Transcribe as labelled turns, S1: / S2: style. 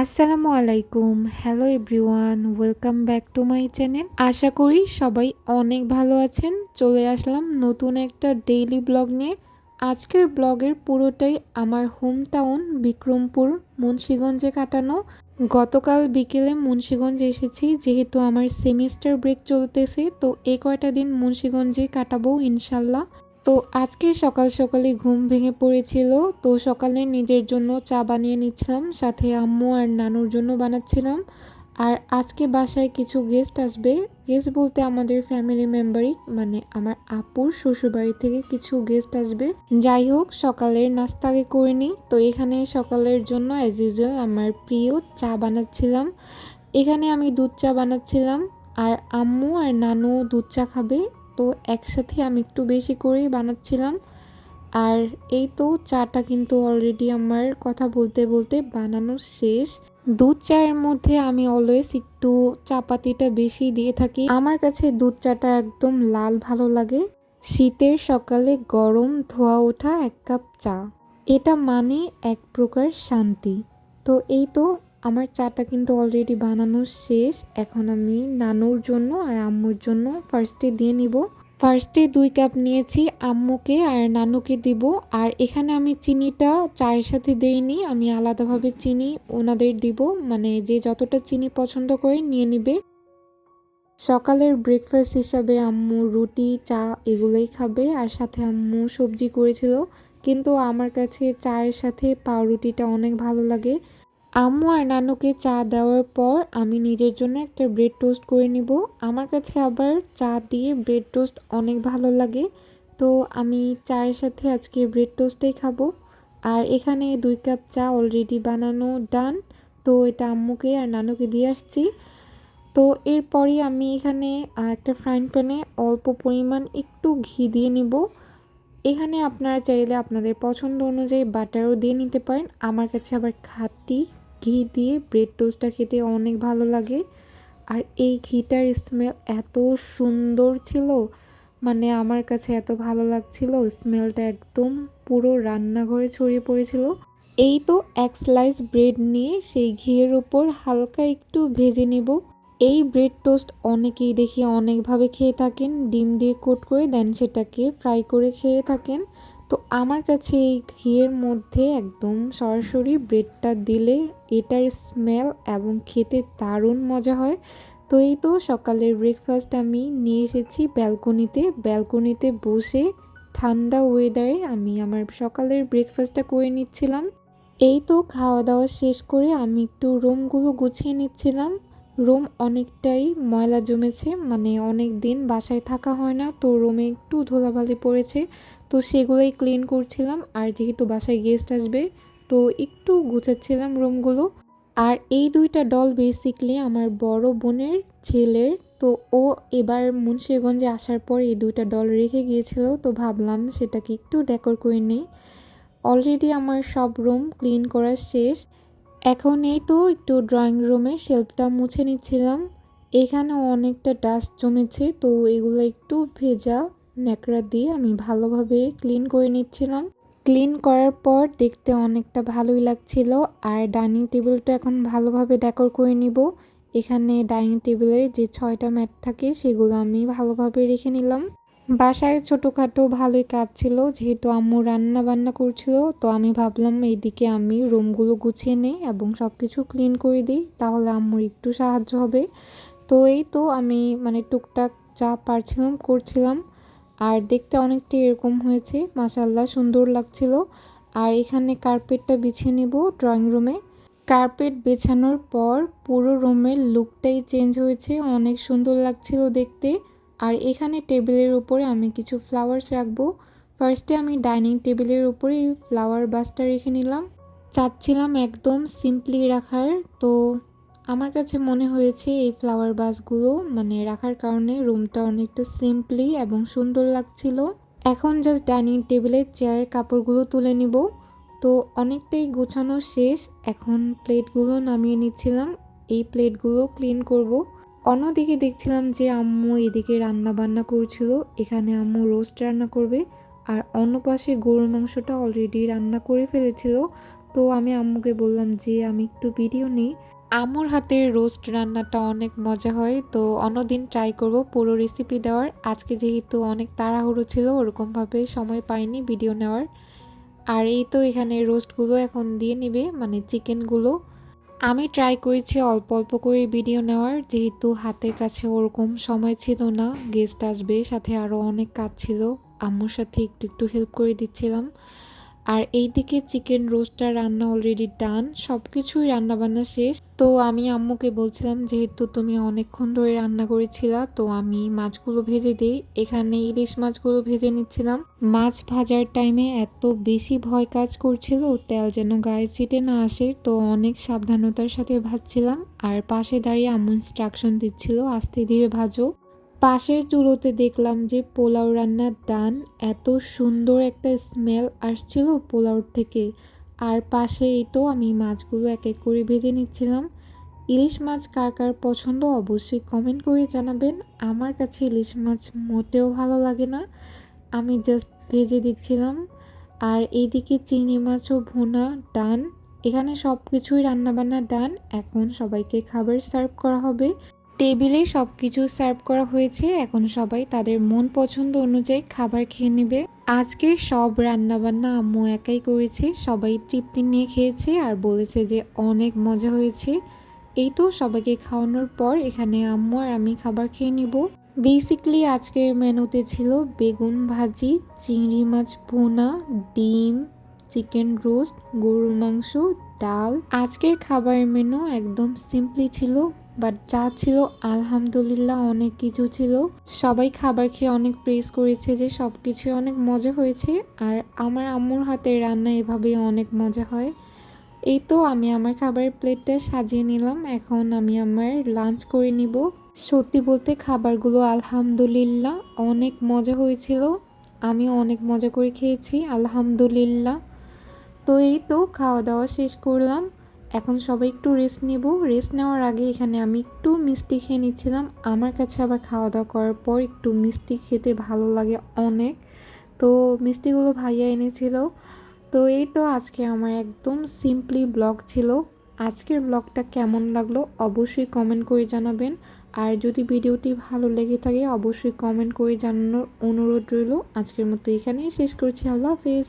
S1: আসসালামু আলাইকুম। Hello everyone welcome back to my channel আশা করি সবাই অনেক ভালো আছেন। চলে আসলাম নতুন একটা ডেইলি ব্লগ নিয়ে। আজকের ব্লগের পুরোটাই আমার হোম টাউন বিক্রমপুর, মুন্সীগঞ্জে কাটানো। গতকাল বিকেলে মুন্সীগঞ্জ এসেছি, যেহেতু আমার সেমিস্টার ব্রেক চলতেছে, তো এই কয়টা দিন মুন্সীগঞ্জে কাটাবো ইনশাল্লাহ। তো আজকে সকাল সকালে ঘুম ভেঙে পড়েছিল। তো সকালে নিজের জন্য চা বানিয়ে নিচ্ছিলাম, সাথে আম্মু আর নানুর জন্য বানাচ্ছিলাম। আর আজকে বাসায় কিছু গেস্ট আসবে। গেস্ট বলতে আমাদের ফ্যামিলি মেম্বারই মানে আমার আপুর শ্বশুরবাড়ি থেকে কিছু গেস্ট আসবে। যাই হোক, সকালের নাস্তা আগে করে নিই। তো এখানে সকালের জন্য অ্যাজ ইউজুয়াল আমার প্রিয় চা বানাচ্ছিলাম। এখানে আমি দুধ চা বানাচ্ছিলাম। আর আম্মু আর নানু দুধ চা খাবে। তো একসাথে আমি একটু বেশি করেই বানাচ্ছিলাম। আর এই তো চাটা কিন্তু অলরেডি আমার কথা বলতে বলতে বানানো শেষ। দুধ চায়ের মধ্যে আমি অলওয়েজ একটু চাপাতিটা বেশি দিয়ে থাকি। আমার কাছে দুধ চাটা একদম লাল ভালো লাগে। শীতের সকালে গরম ধোয়া ওঠা এক কাপ চা। এটা মানে এক প্রকার শান্তি। তো এই তো আমার চাটা কিন্তু অলরেডি বানানো শেষ। এখন আমি নানুর জন্য আর আম্মুর জন্য ফার্স্টে দিয়ে নিব। ফার্স্টে দুই কাপ নিয়েছি আম্মুকে আর নানুকে দিব। আর এখানে আমি চিনিটা চায়ের সাথে দেইনি, আমি আলাদাভাবে চিনি ওনাদের দিব। মানে যে যতটা চিনি পছন্দ করে নিয়ে নিবে। সকালের ব্রেকফাস্ট হিসাবে আম্মু রুটি, চা এগুলোই খাবে। আর সাথে আম্মু সবজি করেছিল। কিন্তু আমার কাছে চায়ের সাথে পাউরুটিটা অনেক ভালো লাগে। আম্মু আর নানুকে চা দেওয়ার পর আমি নিজের জন্য একটা ব্রেড টোস্ট করে নিব। আমার কাছে আবার চা দিয়ে ব্রেড টোস্ট অনেক ভালো লাগে। তো আমি চায়ের সাথে আজকে ব্রেড টোস্টটাই খাব। আর এখানে দুই কাপ চা অলরেডি বানানো ডান তো এটা আম্মুকে আর নানুকে দিয়ে আসছি। তো এরপরই আমি এখানে একটা ফ্রাইং প্যানে অল্প পরিমাণ একটু ঘি দিয়ে নিব। এখানে আপনারা চাইলে আপনাদের পছন্দ অনুযায়ী বাটারও দিয়ে নিতে পারেন। আমার কাছে আবার খাঁটি ঘি দিয়ে ব্রেড টোস্টটা খেতে অনেক ভালো লাগে। আর এই ঘিটার স্মেল এত সুন্দর ছিল মানে আমার কাছে এত ভালো লাগছিল স্মেলটা একদম পুরো রান্নাঘরে ছড়িয়ে পড়েছিল। এই তো এক স্লাইস ব্রেড নিয়ে সেই ঘিয়ের ওপর হালকা একটু ভেজে নেব। এই ব্রেড টোস্ট অনেকেই দেখি অনেকভাবে খেয়ে থাকেন, ডিম দিয়ে কোট করে দেন সেটাকে ফ্রাই করে খেয়ে থাকেন। তো আমার কাছে এই ঘিয়ের মধ্যে একদম সরাসরি ব্রেডটা দিলে এটার স্মেল এবং খেতে দারুণ মজা হয়। তো এই তো সকালের ব্রেকফাস্ট আমি নিয়ে এসেছি ব্যালকনিতে ব্যালকনিতে বসে ঠান্ডা ওয়েদারে আমি আমার সকালের ব্রেকফাস্টটা করে নিচ্ছিলাম। এই তো খাওয়া দাওয়া শেষ করে আমি একটু রুমগুলো গুছিয়ে নিচ্ছিলাম। রুম অনেকটাই ময়লা জমেছে মানে অনেক দিন বাসায় থাকা হয় না, তো রুমে একটু ধুলাবালি পড়েছে, তো সেগুলোই ক্লিন করছিলাম। আর যেহেতু বাসায় গেস্ট আসবে, তো একটু গুছাচ্ছিলাম রুমগুলো। আর এই দুইটা ডল বেসিকলি আমার বড় বোনের ছেলের, তো ও এবার মুন্সিগঞ্জে আসার পর এই দুইটা ডল রেখে গিয়েছিল, তো ভাবলাম সেটাকে একটু ডেকোর করে নিই। অলরেডি আমার সব রুম ক্লিন করা শেষ। এখন এই তো একটু ড্রয়িং রুমের শেলফটা মুছে নিচ্ছিলাম। এখানে অনেকটা ডাস্ট জমেছে, তো এগুলো একটু ভেজা ন্যাকড়া দিয়ে আমি ভালোভাবে ক্লিন করে নিচ্ছিলাম। ক্লিন করার পর দেখতে অনেকটা ভালোই লাগছিল, আর ডাইনিং টেবিলটা এখন ভালোভাবে ডেকোর করে নিব। এখানে ডাইনিং টেবিলের যে ছয়টা ম্যাট থাকে, সেগুলো আমি ভালোভাবে রেখে নিলাম। বাসায় ছোটোখাটো ভালোই কাজ ছিল, যেহেতু আম্মু রান্না বান্না করছিল, তো আমি ভাবলাম এইদিকে আমি রুমগুলো গুছিয়ে নেই এবং সব কিছু ক্লিন করে দিই, তাহলে আম্মুর একটু সাহায্য হবে। তো এই তো আমি মানে টুকটাক যা পারছিলাম করছিলাম। আর দেখতে অনেকটা এরকম হয়েছে মাসাল্লাহ সুন্দর লাগছিল। আর এখানে কার্পেটটা বিছিয়ে নিব ড্রয়িং রুমে। কার্পেট বেছানোর পর পুরো রুমের লুকটাই চেঞ্জ হয়েছে, অনেক সুন্দর লাগছিল দেখতে। আর এখানে টেবিলের উপরে আমি কিছু ফ্লাওয়ার্স রাখব। ফার্স্টে আমি ডাইনিং টেবিলের উপরে এই ফ্লাওয়ার বাসটা রেখে নিলাম। চাচ্ছিলাম একদম সিম্পলি রাখার, তো আমার কাছে মনে হয়েছে এই ফ্লাওয়ার বাসগুলো মানে রাখার কারণে রুমটা অনেকটা সিম্পলি এবং সুন্দর লাগছিল। এখন জাস্ট ডাইনিং টেবিলের চেয়ারের কাপড়গুলো তুলে নিব। তো অনেকটাই গোছানো শেষ, এখন প্লেটগুলো নামিয়ে নিচ্ছিলাম। এই প্লেটগুলো ক্লিন করব। অন্যদিকে দেখছিলাম যে আম্মু এদিকে রান্না বান্না করছিল, এখানে আম্মু রোস্ট রান্না করবে, আর অন্য পাশে গরুর মাংসটা অলরেডি রান্না করে ফেলেছিল। তো আমি আম্মুকে বললাম যে আমি একটু ভিডিও নিই। আম্মুর হাতের রোস্ট রান্নাটা অনেক মজা হয়, তো অন্যদিন ট্রাই করব পুরো রেসিপি দেওয়ার। আজকে যেহেতু অনেক তাড়াহুড়ো ছিল, ওরকমভাবে সময় পাইনি ভিডিও নেওয়ার। আর এই তো এখানে রোস্টগুলো এখন দিয়ে নিবে মানে চিকেনগুলো আমি ট্রাই করেছি অল্প অল্প করে ভিডিও নেওয়ার, যেহেতু হাতের কাছে ওরকম সময় ছিল না গেস্ট আসবে, সাথে আরও অনেক কাজ ছিল। আম্মুর সাথে একটু একটু হেল্প করে দিচ্ছিলাম। আর এইদিকে চিকেন রোস্টটা রান্না অলরেডি ডান সব কিছুই রান্নাবান্না শেষ। তো আমি আম্মুকে বলছিলাম, যেহেতু তুমি অনেকক্ষণ ধরে রান্না করেছিলা, তো আমি মাছগুলো ভেজে দিই। এখানে ইলিশ মাছগুলো ভেজে নিচ্ছিলাম। মাছ ভাজার টাইমে এত বেশি ভয় কাজ করছিল, তেল যেন গায়ে ছিটে না আসে, তো অনেক সাবধানতার সাথে ভাজছিলাম। আর পাশে দাঁড়িয়ে আম্মু ইনস্ট্রাকশন দিচ্ছিল, আস্তে ধীরে ভাজো। পাশের চুলোতে দেখলাম যে পোলাও রান্নার ডান এত সুন্দর একটা স্মেল আসছিল পোলাওর থেকে। আর পাশে এই তো আমি মাছগুলো এক এক করে ভেজে নিচ্ছিলাম। ইলিশ মাছ কার কার পছন্দ অবশ্যই কমেন্ট করে জানাবেন। আমার কাছে ইলিশ মাছ মোটেও ভালো লাগে না। আমি জাস্ট ভেজে দিচ্ছিলাম। আর এইদিকে চিংড়ি মাছও ভুনা, ডান। এখানে সব কিছুই রান্নাবান্না ডান এখন সবাইকে খাবার সার্ভ করা হবে। টেবিলে সব কিছু সার্ভ করা হয়েছে। এখন সবাই তাদের মন পছন্দ অনুযায়ী খাবার খেয়ে নেবে। আজকে সব রান্নাবান্না আম্মু একাই করেছে। সবাই তৃপ্তি নিয়ে খেয়েছে আর বলেছে যে অনেক মজা হয়েছে। এই তো সবাইকে খাওয়ানোর পর এখানে আম্মু আর আমি খাবার খেয়ে নিব। বেসিকলি আজকের মেনুতে ছিল বেগুন ভাজি, চিংড়ি মাছ ভুনা, ডিম, চিকেন রোস্ট, গরুর মাংস, ডাল। আজকের খাবারের মেনু একদম সিম্পলি ছিল বাট যা ছিল, আলহামদুলিল্লাহ অনেক কিছু ছিল। সবাই খাবার খেয়ে অনেক প্রেস করেছে যে সব কিছু অনেক মজা হয়েছে। আর আমার আম্মুর হাতের রান্না এভাবেই অনেক মজা হয়। এই তো আমি আমার খাবারের প্লেটটা সাজিয়ে নিলাম। এখন আমি আমার লাঞ্চ করে নিব। সত্যি বলতে খাবারগুলো আলহামদুলিল্লাহ অনেক মজা হয়েছিল। আমি অনেক মজা করে খেয়েছি, আলহামদুলিল্লাহ। তো এই তো খাওয়া দাওয়া শেষ করলাম। এখন সবাই একটু রেস্ট নেব। রেস্ট নেওয়ার আগে এখানে আমি একটু মিষ্টি খেয়ে নিচ্ছিলাম। আমার কাছে আবার খাওয়া দাওয়া করার পর একটু মিষ্টি খেতে ভালো লাগে অনেক। তো মিষ্টিগুলো ভাইয়া এনেছিল। তো এই তো আজকে আমার একদম সিম্পলি ব্লগ ছিল। আজকের ব্লগটা কেমন লাগল অবশ্যই কমেন্ট করে জানাবেন। আর যদি ভিডিওটি ভালো লেগে থাকে অবশ্যই কমেন্ট করে জানানোর অনুরোধ রইল। আজকের মতো এখানেই শেষ করছি। আল্লাহ হাফিজ।